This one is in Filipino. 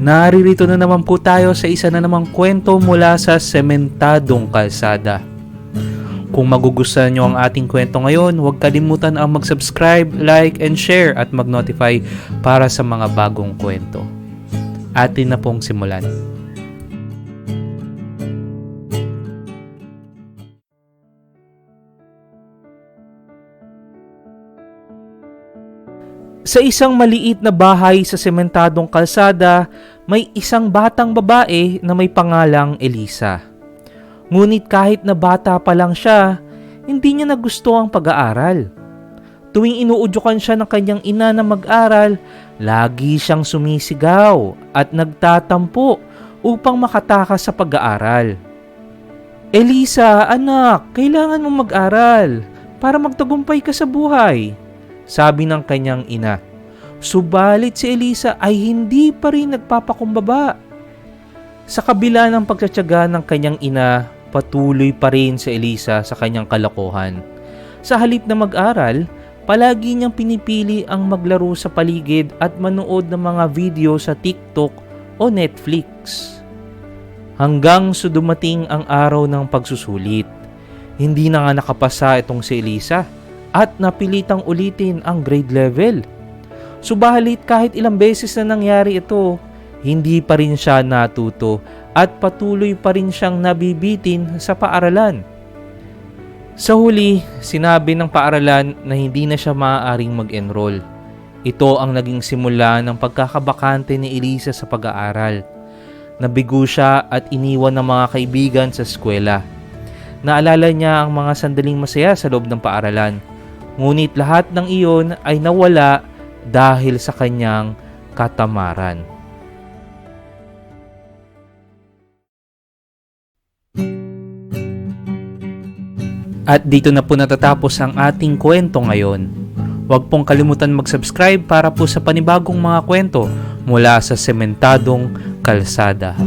Naririto na naman po tayo sa isa na namang kwento mula sa sementadong kalsada. Kung magugustuhan nyo ang ating kwento ngayon, huwag kalimutan ang mag-subscribe, like, and share at mag-notify para sa mga bagong kwento. Atin na pong simulan. Sa isang maliit na bahay sa sementadong kalsada, may isang batang babae na may pangalang Elisa. Ngunit kahit na bata pa lang siya, hindi niya nagusto ang pag-aaral. Tuwing inuudyukan siya ng kanyang ina na mag-aral, lagi siyang sumisigaw at nagtatampo upang makatakas sa pag-aaral. Elisa, anak, kailangan mong mag-aral para magtagumpay ka sa buhay, sabi ng kanyang ina. Subalit si Elisa ay hindi pa rin nagpapakumbaba. Sa kabila ng pagtsatsaga ng kanyang ina, patuloy pa rin si Elisa sa kanyang kalokohan. Sa halip na mag-aral, palagi niyang pinipili ang maglaro sa paligid at manood ng mga video sa TikTok o Netflix. Hanggang sa dumating ang araw ng pagsusulit. Hindi na nga nakapasa itong si Elisa at napilitang ulitin ang grade level. Subalit kahit ilang beses na nangyari ito, hindi pa rin siya natuto at patuloy pa rin siyang nabibitin sa paaralan. Sa huli, sinabi ng paaralan na hindi na siya maaaring mag-enroll. Ito ang naging simula ng pagkakabakante ni Elisa sa pag-aaral. Nabigo siya at iniwan ng mga kaibigan sa eskwela. Naalala niya ang mga sandaling masaya sa loob ng paaralan. Ngunit lahat ng iyon ay nawala dahil sa kanyang katamaran. At dito na po natatapos ang ating kwento ngayon. Huwag pong kalimutan mag-subscribe para po sa panibagong mga kwento mula sa sementadong kalsada.